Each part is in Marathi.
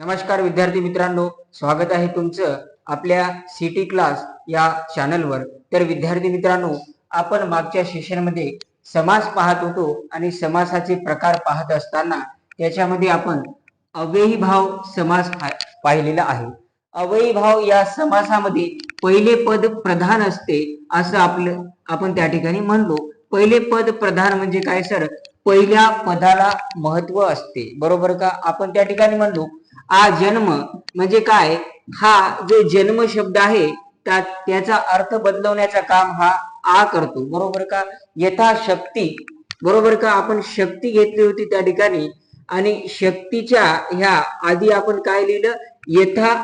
नमस्कार विद्यार्थी मित्रांनो स्वागत आहे तुमचं आपल्या सिटी क्लास या चॅनलवर तर विद्यार्थी मित्रांनो आपण मागच्या सेशनमध्ये समास पाहत होतो आणि समासाचे प्रकार पाहत असताना त्याच्यामध्ये आपण अव्ययी भाव समास पाहिलेला आहे. अव्ययी भाव या समासामध्ये पहिले पद प्रधान असते असं आपलं आपण त्या ठिकाणी म्हणलो. पहिले पद प्रधान म्हणजे काय सर? पहिल्या पदाला महत्त्व असते. बरोबर का? आपण त्या ठिकाणी म्हणलो आ जन्म म्हणजे काय? हा जो जन्म शब्द आहे त्याचा अर्थ बदलवण्याचा काम हा आ करतो. बरोबर का? यथाशक्ती बरोबर का? आपण शक्ती घेतली होती त्या ठिकाणी आणि शक्तीच्या ह्या आधी आपण काय लिहिलं? यथा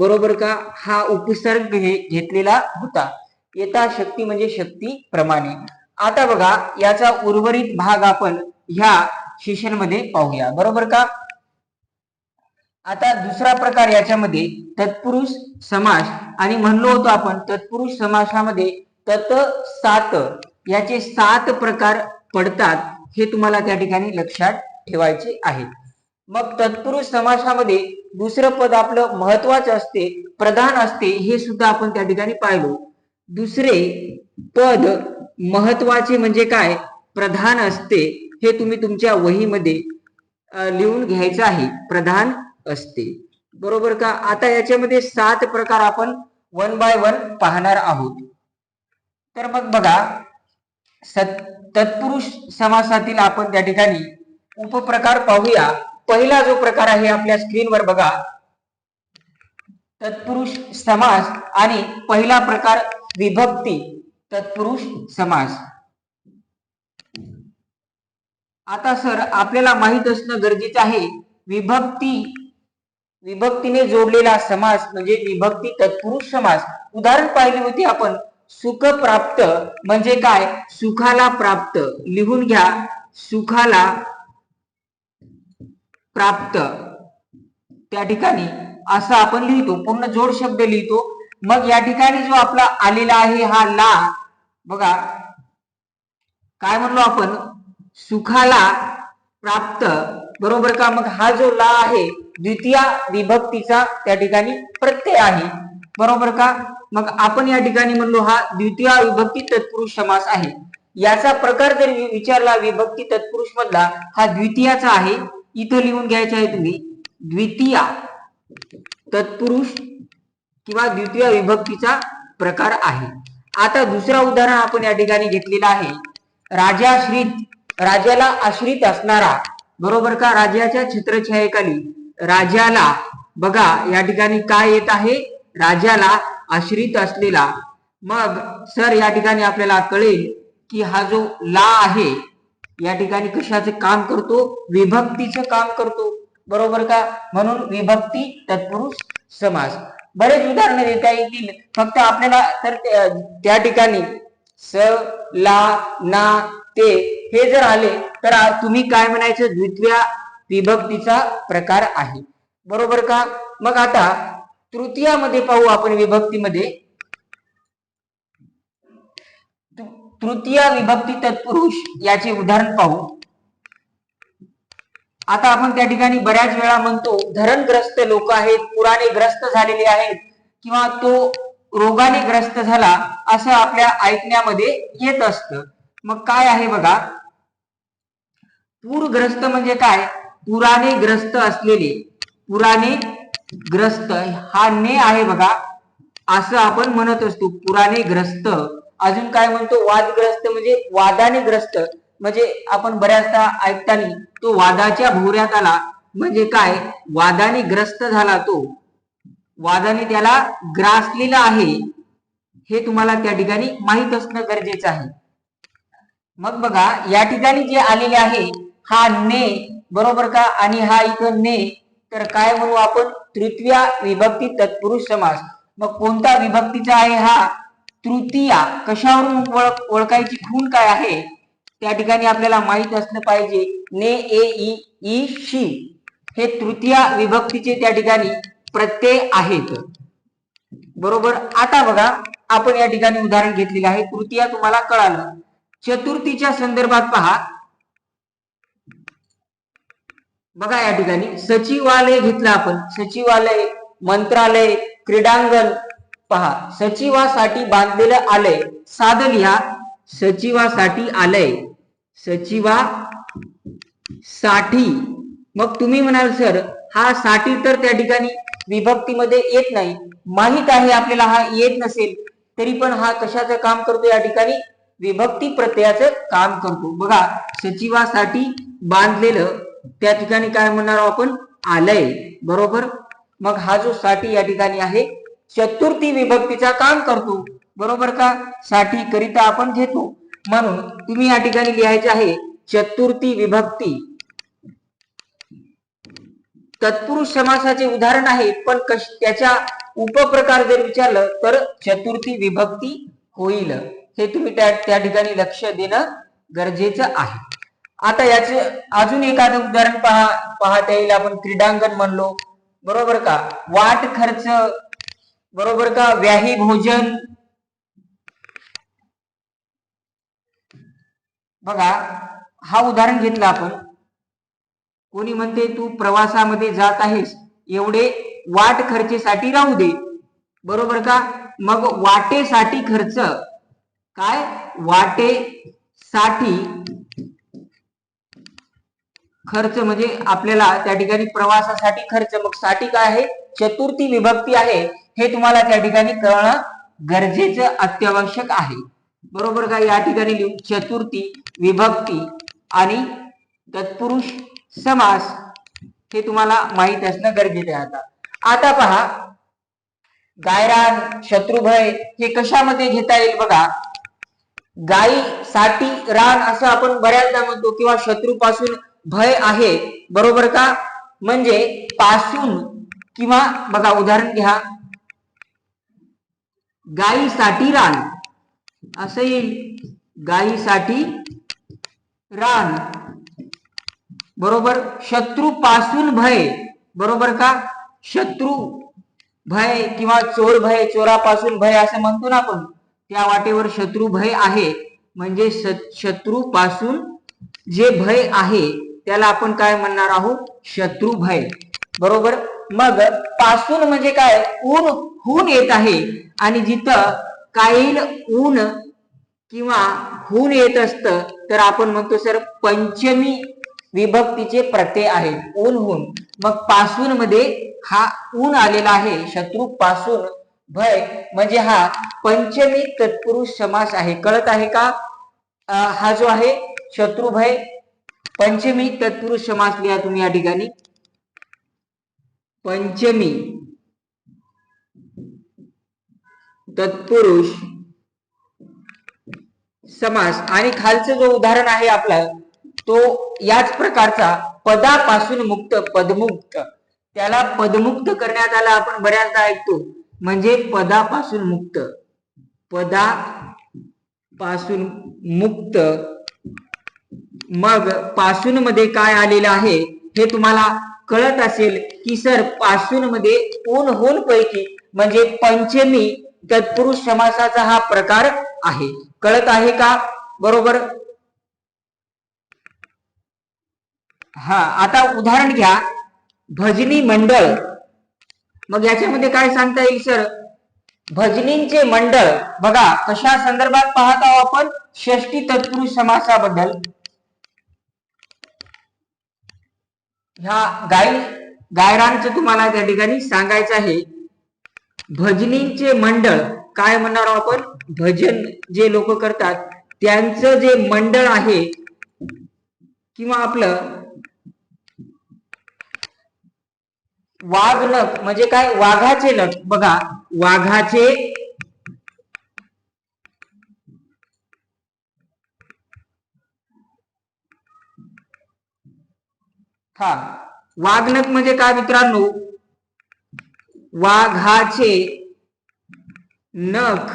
बरोबर का? हा उपसर्ग घेतलेला होता. यथाशक्ती म्हणजे शक्ती प्रमाणे. आता बघा याचा उर्वरित भाग आपण ह्या सेशनमध्ये पाहूया. बरोबर का? आता दुसरा प्रकार याच्यामध्ये तत्पुरुष समास. आणि म्हणलो होतो आपण तत्पुरुष समासामध्ये तत सात याचे सात प्रकार पडतात हे तुम्हाला त्या ठिकाणी लक्षात ठेवायचे आहे. मग तत्पुरुष समासामध्ये दुसरं पद आपलं महत्वाचं असते प्रधान असते हे सुद्धा आपण त्या ठिकाणी पाहिलो. दुसरे पद महत्त्वाचे म्हणजे काय? प्रधान असते हे तुम्ही तुमच्या वहीमध्ये लिहून घ्यायचं आहे. प्रधान असते. बरोबर का? आता याच्यामध्ये सात प्रकार आपण वन बाय वन पाहणार आहोत. तर मग बघा सत तत्पुरुष समासातील आपण त्या ठिकाणी उपप्रकार पाहूया. पहिला जो प्रकार आहे आपल्या स्क्रीनवर बघा. तत्पुरुष समास आणि पहिला प्रकार विभक्ती तत्पुरुष समास. आता सर आपल्याला माहीत असणं गरजेचं आहे विभक्ती विभक्तीने जोडलेला समास म्हणजे विभक्ती तत्पुरुष समास. उदाहरण पाहिले होते आपण. सुख प्राप्त म्हणजे काय? सुखाला प्राप्त. लिहून घ्या. सुखाला प्राप्त. त्या ठिकाणी असं आपण लिहितो. पूर्ण जोड शब्द लिहितो. मग या ठिकाणी जो आपला आलेला आहे हा ला. बघा. काय म्हणलो आपण? सुखाला प्राप्त. बरोबर का? मग हा जो ला आहे द्वितीय विभक्तीचा त्या ठिकाणी प्रत्यय आहे. बरोबर का? मग आपण या ठिकाणी म्हणलो हा द्वितीय विभक्ती तत्पुरुष समास आहे. याचा प्रकार जर विचारला विभक्ती तत्पुरुष मधला हा द्वितीयाचा आहे. इथं लिहून घ्यायचा आहे तुम्ही. द्वितीय तत्पुरुष किंवा द्वितीय विभक्तीचा प्रकार आहे. आता दुसरा उदाहरण आपण या ठिकाणी घेतलेला आहे. राजाश्रित राजाला आश्रित असणारा बरोबर का? राजाच्या छत्रछायेखाली राजाला बघा या ठिकाणी काय येत आहे? राजाला आश्रित असलेला. मग सर या ठिकाणी आपल्याला कळेल की हा जो ला आहे या ठिकाणी कशाचे काम करतो? विभक्तीचं काम करतो. बरोबर का? म्हणून विभक्ती तत्पुरुष समास. बरेच उदाहरणं देता येतील. फक्त आपल्याला तर त्या- ठिकाणी स ला ना ते हे जर आले तर तुम्ही काय म्हणायचं? द्वितीय विभक्तीचा प्रकार आहे. बरोबर का? मग आता तृतीयामध्ये पाहू आपण विभक्तीमध्ये. तृतीय विभक्ती तत्पुरुष याचे उदाहरण पाहू. आता आपण त्या ठिकाणी बऱ्याच वेळा म्हणतो धरणग्रस्त लोक आहेत पुराने ग्रस्त झालेले आहेत किंवा तो रोगाने ग्रस्त झाला असं आपल्या ऐकण्यामध्ये येत असतं. मग काय आहे बघा? पूरग्रस्त म्हणजे काय? पुराने ग्रस्त असलेले पुराने ग्रस्त हा ने आहे बघा असं आपण म्हणत असतो पुराने ग्रस्त. अजून काय म्हणतो? वादग्रस्त म्हणजे वादाने ग्रस्त. म्हणजे आपण बऱ्याचदा ऐकताना तो वादाच्या भोवऱ्यात आला. म्हणजे काय? वादाने ग्रस्त झाला तो. वादाने त्याला ग्रासलेला आहे. हे तुम्हाला त्या ठिकाणी माहीत असणं गरजेचं आहे. मग बघा या ठिकाणी जे आलेले आहे हा ने बरोबर का? आणि हा इथं ने तर काय म्हणू आपण? तृतीय विभक्ती तत्पुरुष समास. मग कोणता विभक्तीचा आहे हा? तृतीया. कशावरून ओळखायची खून काय आहे? त्या ठिकाणी आपल्याला माहीत असलं पाहिजे. ने ए ई ई शी. हे तृतीय विभक्तीचे त्या ठिकाणी प्रत्यय आहेत. बरोबर? आता बघा आपण या ठिकाणी उदाहरण घेतलेलं आहे. तृतीया तुम्हाला कळालं. चतुर्थीच्या संदर्भात पहा. बघा या ठिकाणी सचिवालय घेतलं आपण. सचिवालय मंत्रालय क्रीडांगण पहा सचिवासाठी बांधलेलं आलय. साधन लिहा सचिवासाठी आलय. सचिवा साठी. मग तुम्ही म्हणाल सर हा साठी तर त्या ठिकाणी विभक्तीमध्ये येत नाही. माहीत आहे आपल्याला हा येत नसेल तरी पण हा कशाचं काम करतो या ठिकाणी? विभक्ती प्रत्ययाचं काम करतो. बघा सचिवासाठी बांधलेलं त्या ठिकाणी काय म्हणणार आहोत आपण? आलय. बरोबर? मग हा जो साठी या ठिकाणी आहे चतुर्थी विभक्तीचा काम करतो. बरोबर का? साठी करिता आपण घेतो. म्हणून तुम्ही या ठिकाणी लिहायचे आहे चतुर्थी विभक्ती. तत्पुरुष समासाचे उदाहरण आहे पण कश त्याच्या उपप्रकार जर विचारलं तर चतुर्थी विभक्ती होईल. हे तुम्ही त्या त्या ठिकाणी लक्ष देणं गरजेचं आहे. आता याचे अजून एखादं उदाहरण पहा पाहता येईल आपण क्रीडांगण म्हणलो. बरोबर का? वाट खर्च बरोबर का? व्याही भोजन. बघा हा उदाहरण घेतलं आपण. कोणी म्हणते तू प्रवासामध्ये जात आहेस. एवढे वाट खर्चेसाठी राहू दे. बरोबर का? मग वाटेसाठी खर्च. काय? वाटेसाठी खर्च म्हणजे आपल्याला त्या ठिकाणी प्रवासासाठी खर्च. मग साठी काय आहे? चतुर्थी विभक्ती आहे. हे तुम्हाला त्या ठिकाणी कळणं गरजेचं अत्यावश्यक आहे. बरोबर का? या ठिकाणी लिहू चतुर्थी विभक्ती आणि तत्पुरुष समास हे तुम्हाला माहीत असणं गरजेचं आहे आता. आता पहा गायरान शत्रुभय हे कशामध्ये घेता येईल बघा? गायीसाठी रान असं आपण बऱ्याचदा म्हणतो किंवा शत्रूपासून भय आहे बरोबर का? म्हणजे पासून किंवा बघा उदाहरण घ्या. गायीसाठी रान. असं येईल. गायीसाठी रान. बरोबर? शत्रू पासून भय. बरोबर का? शत्रू भय किंवा चोर भय चोरापासून भय असं म्हणतो ना आपण. त्या वाटेवर शत्रू भय आहे. म्हणजे शत्रू पासून जे भय आहे त्याला आपण काय म्हणणार आहोत? शत्रू भय. बरोबर? मग पासून म्हणजे काय? ऊन होऊन येत आहे. आणि जिथं काही ऊन किंवा हून येत असत तर आपण म्हणतो सर पंचमी विभक्तीचे प्रत्यय आहेत ऊन होऊन. मग पासून मध्ये हा ऊन आलेला आहे शत्रू पासून भय. म्हणजे हा पंचमी तत्पुरुष समास आहे. कळत आहे का? हा जो आहे शत्रू भय. पंचमी तत्पुरुष समास लिहा तुम्ही या ठिकाणी. पंचमी तत्पुरुष समास. आणि खालचं जो उदाहरण आहे आपला तो याच प्रकारचा पदापासून मुक्त पदमुक्त. त्याला पदमुक्त करण्यात आला आपण बऱ्याचदा ऐकतो. म्हणजे पदापासून मुक्त. पदा पासून मुक्त मग पासून मध्ये काय आलेलं आहे हे तुम्हाला कळत असेल की सरपासून मध्ये ऊन होल पैकी म्हणजे पंचमी तत्पुरुष समासाचा हा प्रकार आहे. कळत आहे का? बरोबर? हा आता उदाहरण घ्या. भजनी मंडळ. मग याच्यामध्ये काय सांगता येईल सर? भजनींचे मंडळ. बघा कशा संदर्भात पाहत आहोत आपण? षष्टी तत्पुरुष समासाबद्दल. ह्या गाय गायरांचं तुम्हाला त्या ठिकाणी सांगायचं आहे. भजनींचे मंडळ काय म्हणणार आपण? भजन जे लोक करतात त्यांचं जे मंडळ आहे किंवा आपलं वाघ नख म्हणजे काय? वाघाचे नख बघा वाघाचे हा. वाघनख म्हणजे काय मित्रांनो? वाघाचे नख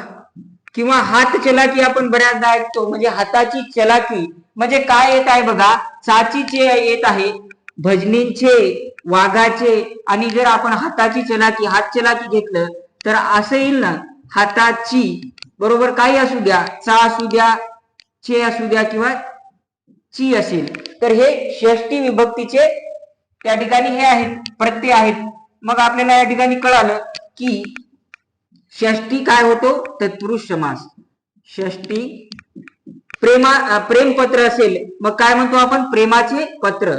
किंवा हात चलाकी आपण बऱ्याचदा ऐकतो. म्हणजे हाताची चलाकी. म्हणजे काय येत आहे बघा? चाचीचे येत आहे भजनींचे वाघाचे आणि जर आपण हाताची चलाकी हात चलाकी घेतलं तर असं येईल ना? हाताची बरोबर काही असू द्या चा असू द्या चे असू द्या किंवा ची असेल. तर हे षष्टी विभक्तीचे त्या ठिकाणी हे आहेत प्रत्यय आहेत. मग आपल्याला या ठिकाणी कळालं की षष्टी काय होतो? तत्पुरुष समास. षष्टी प्रेमा प्रेम प्रेमपत्र असेल. मग काय म्हणतो आपण? प्रेमाचे पत्र.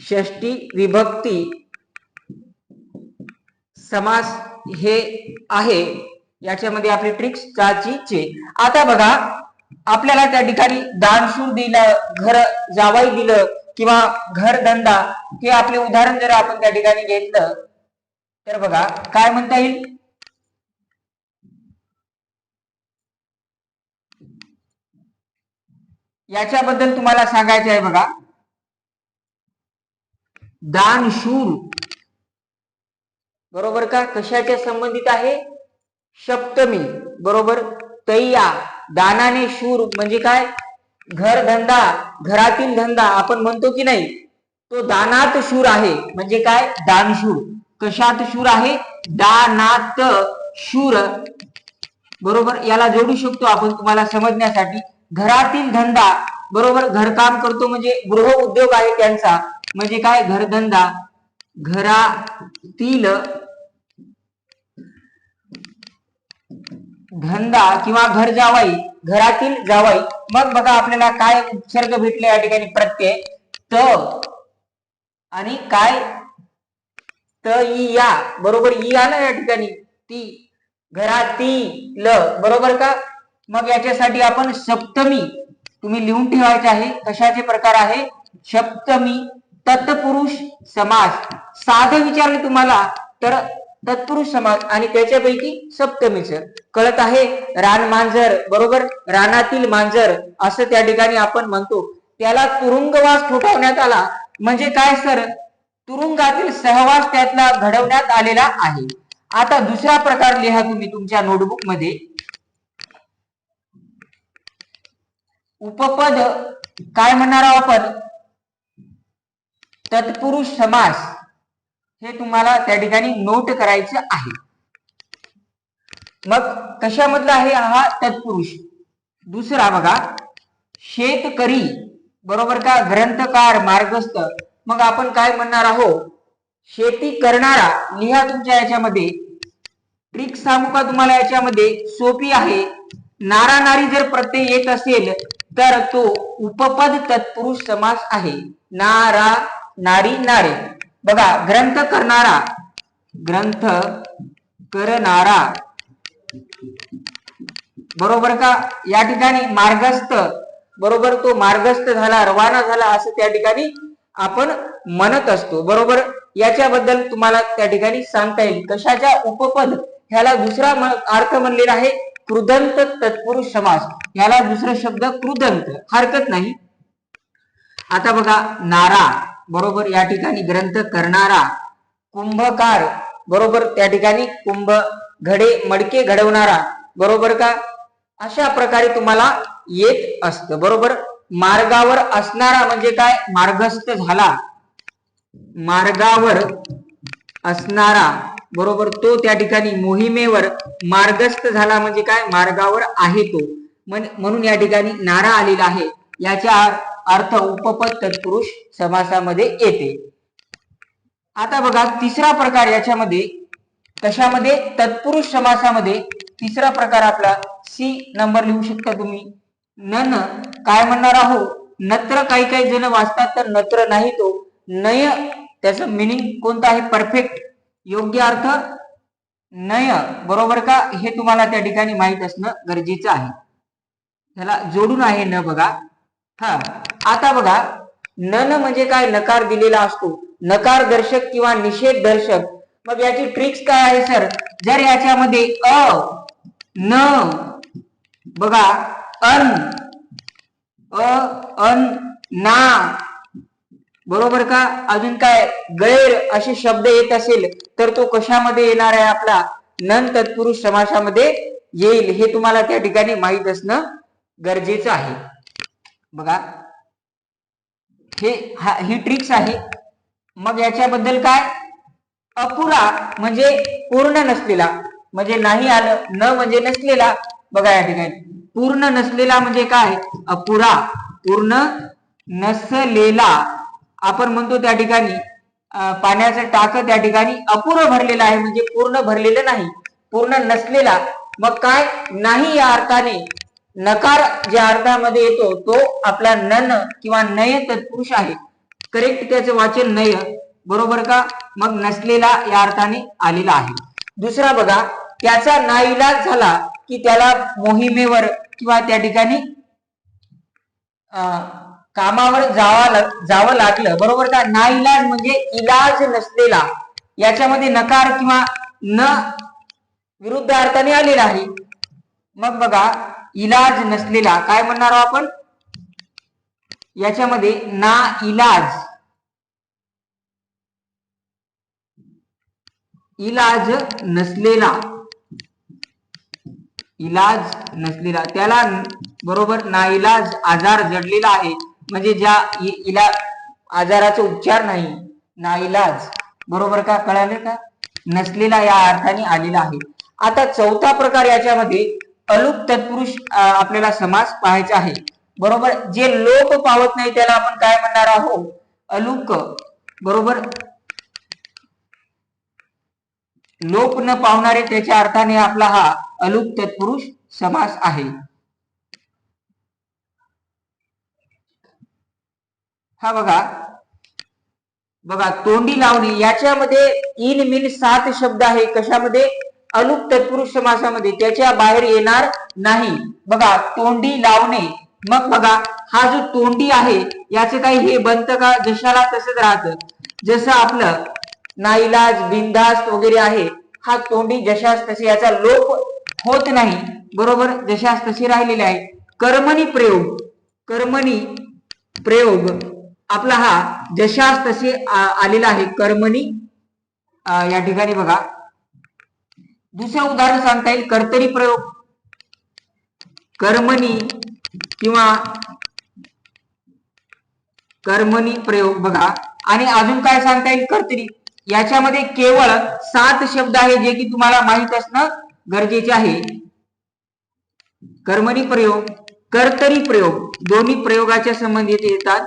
षष्टी विभक्ती समास हे आहे. याच्यामध्ये आपली ट्रिक्स चाची चे. आता बघा आपल्याला त्या ठिकाणी दानशूर दिलं घर जावाई दिलं किंवा घर धंदा हे आपले उदाहरण जर आपण त्या ठिकाणी घेतलं तर बघा काय म्हणता येईल? याच्याबद्दल तुम्हाला सांगायचं आहे बघा. दानशूर. बरोबर का? कशाच्या संबंधित आहे? सप्तमी. बरोबर? तैया. दानाने शूर म्हणजे काय? घर धंदा घरातील धंदा आपण म्हणतो की नाही तो दानात शूर आहे. म्हणजे काय? दानशूर. कशात शूर आहे? दानात शूर. बरोबर? याला जोडू शकतो आपण तुम्हाला समजण्यासाठी. घरातील धंदा बरोबर? घरकाम करतो म्हणजे गृह उद्योग आहे त्यांचा. म्हणजे काय? घरधंदा. घरातील धंदा किंवा घर जावाई घरातील जावाई मग बघा आपल्याला काय उपसर्ग भेटले या ठिकाणी प्रत्यय. त आणि काय? त इ या. बरोबर इ आलं या ठिकाणी. ती. घरातील. बरोबर का? मग याच्यासाठी आपण सप्तमी. तुम्ही लिहून ठेवायचे आहे. कशाचे प्रकार आहे? सप्तमी. तत्पुरुष समास. साधं विचारले तुम्हाला तर तत्पुरुष समास आणि त्याच्यापैकी सप्तमीच कळत आहे रान मांजर बरोबर? रानातील मांजर असं त्या ठिकाणी आपण म्हणतो. त्याला तुरुंगवास ठोठावण्यात आला. म्हणजे काय सर? तुरुंगातील सहवास त्यातला घडवण्यात आलेला आहे. आता दुसरा प्रकार लिहा तुम्ही तुमच्या नोटबुकमध्ये. उपपद काय म्हणणार आहोत आपण? तत्पुरुष समास. हे तुम्हाला त्या ठिकाणी नोट करायचं आहे. मग कशामधला आहे हा तत्पुरुष? दुसरा बघा. शेतकरी बरोबर का? ग्रंथकार मार्गस्थ. मग आपण काय म्हणणार आहोत? शेती करणारा लिहा तुमच्या याच्यामध्ये. ट्रिक सांगू का तुम्हाला याच्यामध्ये? सोपी आहे. नारा नारी जर प्रत्यय येत असेल तर तो उपपद तत्पुरुष समास आहे. नारा नारी नारे. बघा ग्रंथ करणारा ग्रंथ करणारा बरोबर का? या ठिकाणी मार्गस्थ बरोबर तो मार्गस्थ झाला रवाना झाला असं त्या ठिकाणी आपण म्हणत असतो. बरोबर? याच्याबद्दल तुम्हाला त्या ठिकाणी सांगता येईल. कशाच्या उपपद? ह्याला दुसरा अर्थ म्हणलेला आहे कृदंत तत्पुरुष समास. ह्याला दुसरा शब्द कृदंत हरकत नाही. आता बघा नारा. बरोबर या ठिकाणी ग्रंथ करणारा कुंभकार बरोबर त्या ठिकाणी कुंभ घडे मडके घडवणारा बरोबर का? अशा प्रकारे तुम्हाला येत असतं बरोबर? मार्गावर असणारा म्हणजे काय? मार्गस्थ झाला. मार्गावर असणारा बरोबर? तो त्या ठिकाणी मोहिमेवर मार्गस्थ झाला म्हणजे काय? मार्गावर आहे तो. म्हणून या ठिकाणी नारा आलेला आहे. याच्या अर्थ उपपद तत्पुरुष समासामध्ये येते. आता बघा तिसरा प्रकार याच्यामध्ये कशामध्ये? तत्पुरुष समासामध्ये. तिसरा प्रकार आपला सी नंबर लिहू शकता तुम्ही. नन काय म्हणणार आहो? नत्र काही काही जण वाचतात तर नत्र नाही तो. नय त्याचं मिनिंग कोणतं आहे? परफेक्ट योग्य अर्थ? नय बरोबर का? हे तुम्हाला त्या ठिकाणी माहीत असणं गरजेचं आहे. त्याला जोडून आहे न बघा. हा. आता बघा नन म्हणजे काय? नकार दिलेला असतो. नकार दर्शक किंवा निषेध दर्शक. मग याची ट्रिक्स काय आहे सर जर याच्यामध्ये अ न बघा अन अ अन ना बरोबर का? अजून काय? गैर असे शब्द येत असेल तर तो कशामध्ये येणार आहे आपला? नन तत्पुरुष समासामध्ये येईल. हे तुम्हाला त्या ठिकाणी माहीत असणं गरजेचं आहे. बघा. हे हा ही ट्रिक्स आहे. मग याच्याबद्दल काय? अपुरा म्हणजे पूर्ण नसलेला. म्हणजे नाही आलं न म्हणजे नसलेला. बघा या ठिकाणी. पूर्ण नसलेला म्हणजे काय? अपुरा. पूर्ण नसलेला. आपण म्हणतो त्या ठिकाणी पाण्याचं टाक त्या ठिकाणी अपुरं भरलेलं आहे. म्हणजे पूर्ण भरलेलं नाही. पूर्ण नसलेला. मग काय? नाही या अर्थाने. नकार ज्या अर्थामध्ये येतो तो आपला नन किंवा नय तत्पुरुष आहे. करेक्ट त्याचं वाचन नय बरोबर का? मग नसलेला या अर्थाने आलेला आहे. दुसरा बघा त्याचा नाईलाज झाला की त्याला मोहिमेवर किंवा त्या ठिकाणी अं, कामावर जावा जावं लागलं. बरोबर का? नाईलाज म्हणजे इलाज नसलेला. याच्यामध्ये नकार किंवा न विरुद्ध अर्थाने आलेला आहे. मग बघा इलाज नसलेला काय म्हणणार आहोत आपण? याच्यामध्ये ना इलाज. इलाज नसलेला. इलाज नसलेला. त्याला बरोबर नाइलाज आजार जडलेला आहे. म्हणजे ज्या इलाज इला आजाराचा उपचार नाही नाइलाज बरोबर का? कळाले का? नसलेला या अर्थाने आलेला आहे. आता चौथा प्रकार याच्यामध्ये अलुक तत्पुरुष आपल्याला समास पाहायचा आहे. बरोबर? जे लोप पावत नाही त्याला आपण काय म्हणणार आहोत? अलुक. बरोबर? लोप न पावणारे त्याच्या अर्थाने आपला हा अलुक तत्पुरुष समास आहे. हा बघा. बघा तोंडी लावणे याच्यामध्ये इन मिन सात शब्द आहे. कशामध्ये? अलुक तत्पुरुष समासामध्ये त्याच्या बाहेर येणार नाही. बघा तोंडी लावणे. मग बघा हा जो तोंडी आहे याचे काही हे बनतं का? जशाला तसंच राहतं. जसं आपलं नाईलाज बिंदास वगैरे आहे हा तोंडी जशास तसे याचा लोप होत नाही. बरोबर? जशास तसे राहिलेले आहे. कर्मणी प्रयोग. कर्मणी प्रयोग. आपला हा जशास तसे आलेला आहे. कर्मणी या ठिकाणी बघा. दुसरं उदाहरण सांगता येईल. कर्तरी प्रयोग. कर्मणी किंवा कर्मणी प्रयोग बघा. आणि अजून काय सांगता येईल? कर्तरी. याच्यामध्ये केवळ सात शब्द आहे जे की तुम्हाला माहीत असणं गरजेचे आहे. कर्मणी प्रयोग कर्तरी प्रयोग दोन्ही प्रयोगाच्या संबंधित येतात.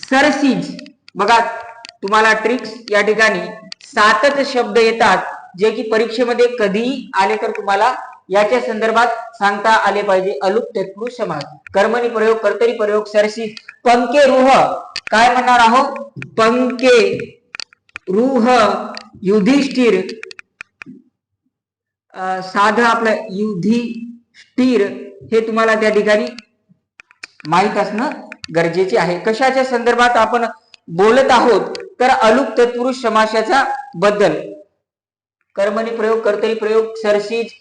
सरसीज. बघा तुम्हाला ट्रिक्स या ठिकाणी सातच शब्द येतात जे की परीक्षेमध्ये कधीही आले तर तुम्हाला याच्या संदर्भात सांगता आले पाहिजे. अलुप तत्पुरुष समास कर्मणी प्रयोग कर्तरी प्रयोग सरशी पंके रुह. काय म्हणणार आहोत? पंके रुह युधिष्ठिर. साध आपलं युधिष्ठिर हे तुम्हाला त्या ठिकाणी माहीत असणं गरजेचे आहे. कशाच्या संदर्भात आपण बोलत आहोत? तर अलुक तत्पुरुष समासाच्या बद्दल कर्मणी प्रयोग कर्तरी प्रयोग सरसीज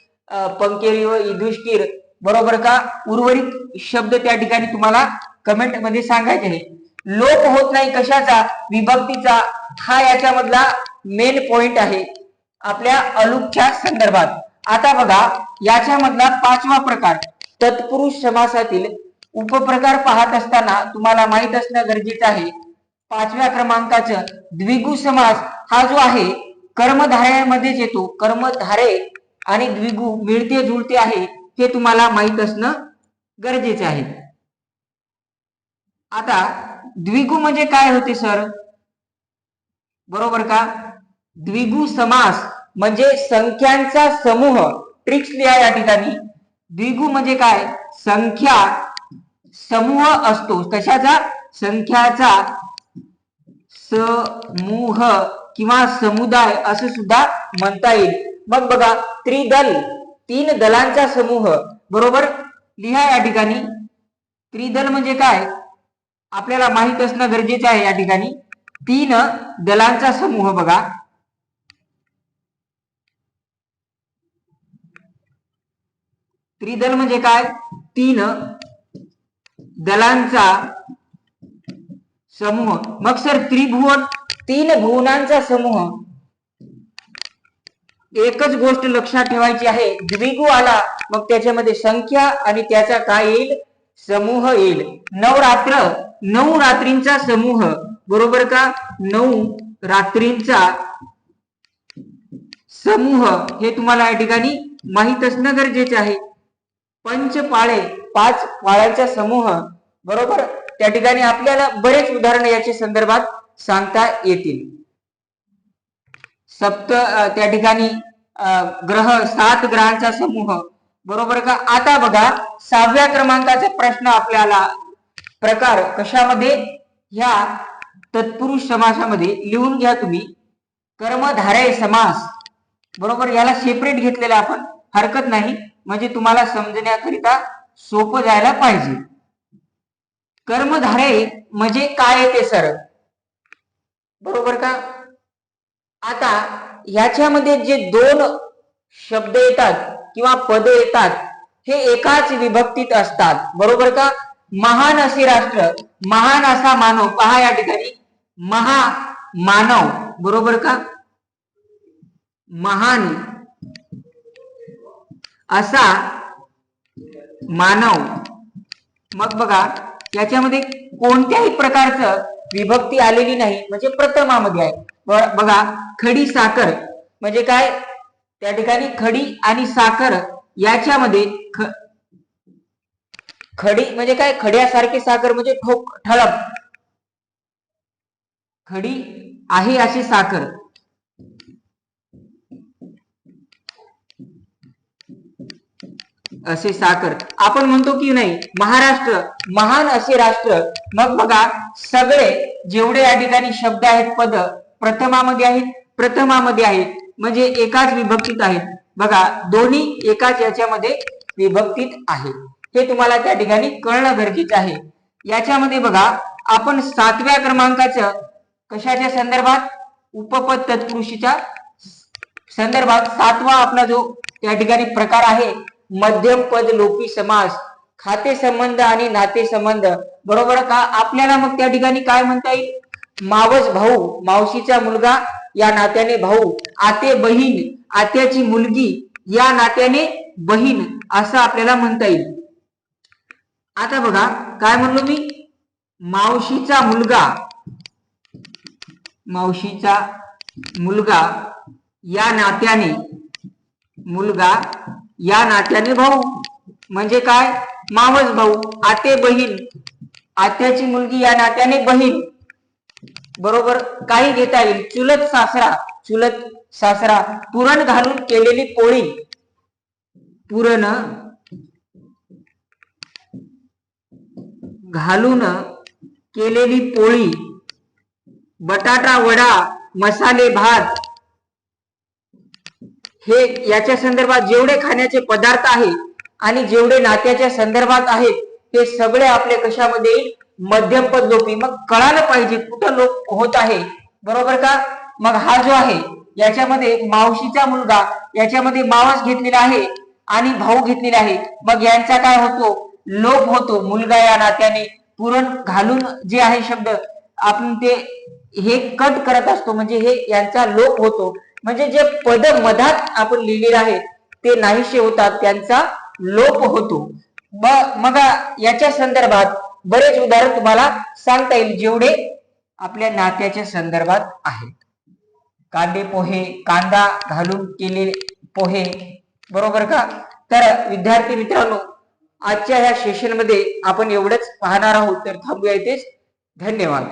पंकेरी व युधिष्ठिर. बरोबर का? उर्वरित शब्द त्या ठिकाणी तुम्हाला कमेंटमध्ये सांगायचे आहे लोप होत नाही कशाचा? विभक्तीचा. हा याच्यामधला मेन पॉइंट आहे. आपल्या अलुकच्या संदर्भात. आता बघा याच्यामधला पाचवा प्रकार. तत्पुरुष समासातील उपप्रकार पाहत असताना तुम्हाला माहीत असणं गरजेचं आहे. पाचव्या क्रमांकाचं द्विगु समास हा जो आहे कर्मधारयामध्येच येतो कर्मधारे आणि द्विगु मिळते जुळते आहे हे तुम्हाला माहीत असणं गरजेचे आहे. आता द्विगु म्हणजे काय होते सर? बरोबर का? द्विगु समास म्हणजे संख्यांचा समूह ट्रिक्स लिहा या ठिकाणी. द्विगु म्हणजे काय? संख्या समूह असतो. कशाचा? संख्याचा समूह किंवा समुदाय असं सुद्धा म्हणता येईल. मग बघा त्रिदल तीन दलांचा समूह बरोबर? लिहा या ठिकाणी. त्रिदल म्हणजे काय? आपल्याला माहीत असणं गरजेचं आहे या ठिकाणी. तीन दलांचा समूह बघा. त्रिदल म्हणजे काय? तीन दलांचा समूह. मग सर त्रिभुवन? तीन भुवनांचा समूह. एकच गोष्ट लक्षात ठेवायची आहे. द्विगु आला मग त्याच्यामध्ये संख्या आणि त्याचा काय येईल? समूह येईल. नवरात्र नऊ रात्रींचा समूह. बरोबर का? नऊ रात्रींचा समूह. हे तुम्हाला या ठिकाणी माहीत असणं गरजेचे आहे. पंच पाळे पाच पाळ्यांचा समूह. बरोबर? त्या ठिकाणी आपल्याला बरेच उदाहरण याच्या संदर्भात सांगता येतील. सप्त त्या ठिकाणी ग्रह सात ग्रहांचा समूह. बरोबर का? आता बघा सहाव्या क्रमांकाचा प्रश्न आपल्याला प्रकार कशामध्ये? ह्या तत्पुरुष समासामध्ये लिहून घ्या तुम्ही. कर्मधारय समास. बरोबर? याला सेपरेट घेतलेला आपण हरकत नाही. म्हणजे तुम्हाला समजण्याकरिता सोपं जायला पाहिजे. कर्मधारे म्हणजे काय ते सर? बरोबर का? आता ह्याच्यामध्ये जे दोन शब्द येतात किंवा पद येतात हे एकाच विभक्तीत असतात. बरोबर का? महान असे राष्ट्र महान असा मानव. पहा या ठिकाणी. महा मानव. बरोबर का? महान असा मानव. मग बघा. याच्यामध्ये कोणत्याही प्रकारचं विभक्ती आलेली नाही. म्हणजे प्रथमामध्ये आहे. बघा खडी साखर. म्हणजे काय? त्या ठिकाणी खडी आणि साखर याच्यामध्ये ख- खडी म्हणजे काय? खड्यासारखी साखर म्हणजे ठोक ठळक. खडी आहे अशी साखर. असे साखर. आपण म्हणतो की नाही महाराष्ट्र महान असे राष्ट्र. मग बघा सगळे जेवढे या ठिकाणी शब्द आहेत पद प्रथमामध्ये आहेत प्रथमामध्ये आहेत. म्हणजे एकाच विभक्तीत आहेत. बघा दोन्ही एकाच याच्यामध्ये विभक्तीत आहेत. हे तुम्हाला त्या ठिकाणी कळणं गरजेचं आहे. याच्यामध्ये बघा आपण सातव्या क्रमांकाचं कशाच्या संदर्भात? उपपद तत्पुरुषीच्या संदर्भात सातवा आपला जो त्या ठिकाणी प्रकार आहे मध्यम पद लोपी समास खाते संबंध आणि नाते संबंध. बरोबर का? आपल्याला मग त्या ठिकाणी काय म्हणता येईल? मावस भाऊ मावशीचा मुलगा या नात्याने भाऊ. आते बहीण आत्याची मुलगी या नात्याने बहीण असं आपल्याला म्हणता येईल. आता बघा काय म्हणलो मी? मावशीचा मुलगा मावशीचा मुलगा या नात्याने मुलगा या नात्याने भाऊ. म्हणजे काय? मावस भाऊ आते बहीण. आत्याची मुलगी या नात्याने बहीण. बरोबर? काही घेता येईल. चुलत सासरा चुलत सासरा पुरण घालून केलेली पोळी. पुरण घालून केलेली पोळी. बटाटा वडा मसाले भात. हे याच्या संदर्भात जेवढे खाण्याचे पदार्थ आहे आणि जेवढे नात्याच्या संदर्भात आहेत ते सगळे आपले कशामध्ये मध्यम पद लोपी. मग कळालं पाहिजे कुठं लोप होत आहे. बरोबर का? मग हा जो आहे याच्यामध्ये मावशीचा मुलगा याच्यामध्ये मावस घेतलेला आहे आणि भाऊ घेतलेला आहे. मग यांचा काय होतो? लोप होतो मुलगा या नात्याने. पुरण घालून जे आहे शब्द आपण ते हे कट करत असतो. म्हणजे हे यांचा लोप होतो. म्हणजे जे पद मधात आपण लिहिलेले आहे ते नाहीसे होतात त्यांचा लोप होतो. मग याच्या संदर्भात बरेच उदाहरण तुम्हाला सांगता येईल जेवढे आपल्या नात्याच्या संदर्भात आहेत. कांदे पोहे कांदा घालून केलेले पोहे बरोबर का? तर विद्यार्थी मित्रांनो आजच्या ह्या सेशनमध्ये आपण एवढंच पाहणार आहोत तर थांबूया इथेच. धन्यवाद.